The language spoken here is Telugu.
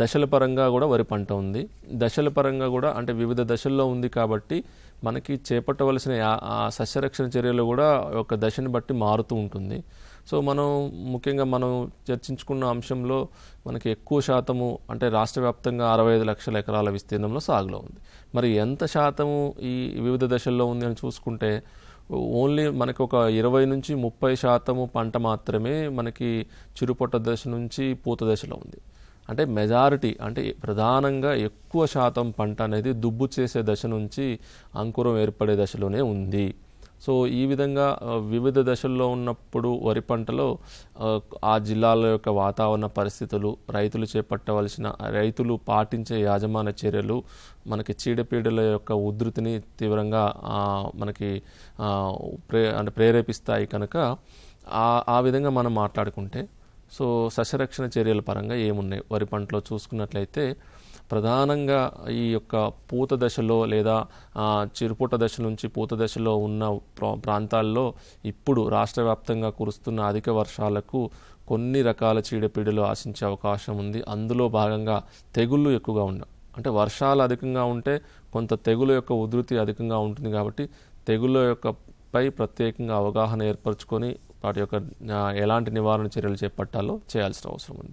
దశల పరంగా కూడా వరి పంట ఉంది. దశల పరంగా కూడా అంటే వివిధ దశల్లో ఉంది కాబట్టి మనకి చేపట్టవలసిన సస్యరక్షణ చర్యలు కూడా ఒక దశని బట్టి మారుతూ ఉంటుంది. సో మనం ముఖ్యంగా మనం చర్చించుకున్న అంశంలో మనకి ఎక్కువ శాతము అంటే రాష్ట్ర వ్యాప్తంగా అరవై ఐదు లక్షల ఎకరాల విస్తీర్ణంలో సాగులో ఉంది. మరి ఎంత శాతము ఈ వివిధ దశల్లో ఉంది అని చూసుకుంటే ఓన్లీ మనకి ఒక ఇరవై నుంచి ముప్పై శాతము పంట మాత్రమే మనకి చిరుపొట్ట దశ నుంచి పూత దశలో ఉంది. అంటే మెజారిటీ అంటే ప్రధానంగా ఎక్కువ శాతం పంట అనేది దుబ్బు చేసే దశ నుంచి అంకురం ఏర్పడే దశలోనే ఉంది. సో ఈ విధంగా వివిధ దశల్లో ఉన్నప్పుడు వరి పంటలో ఆ, జిల్లాల యొక్క వాతావరణ పరిస్థితులు రైతులు చేపట్టవలసిన రైతులు పాటించే యాజమాన్య చర్యలు మనకి చీడపీడల యొక్క ఉధృతిని తీవ్రంగా మనకి ప్రే అంటే ప్రేరేపిస్తాయి కనుక ఆ ఆ విధంగా మనం మాట్లాడుకుంటే సో సస్యరక్షణ చర్యల పరంగా ఏమున్నాయి? వరి పంటలో చూసుకున్నట్లయితే ప్రధానంగా ఈ యొక్క పూత దశలో లేదా చిరుపూట దశ నుంచి పూత దశలో ఉన్న ప్రాంతాల్లో ఇప్పుడు రాష్ట్ర వ్యాప్తంగా కురుస్తున్న అధిక వర్షాలకు కొన్ని రకాల చీడపీడలు ఆశించే అవకాశం ఉంది. అందులో భాగంగా తెగుళ్ళు ఎక్కువగా ఉండవు అంటే వర్షాలు అధికంగా ఉంటే కొంత తెగులు యొక్క ఉధృతి అధికంగా ఉంటుంది కాబట్టి తెగుళ్ళ యొక్క పై ప్రత్యేకంగా అవగాహన ఏర్పరచుకొని వాటి యొక్క ఎలాంటి నివారణ చర్యలు చేపట్టాలో చేయాల్సిన అవసరం ఉంది.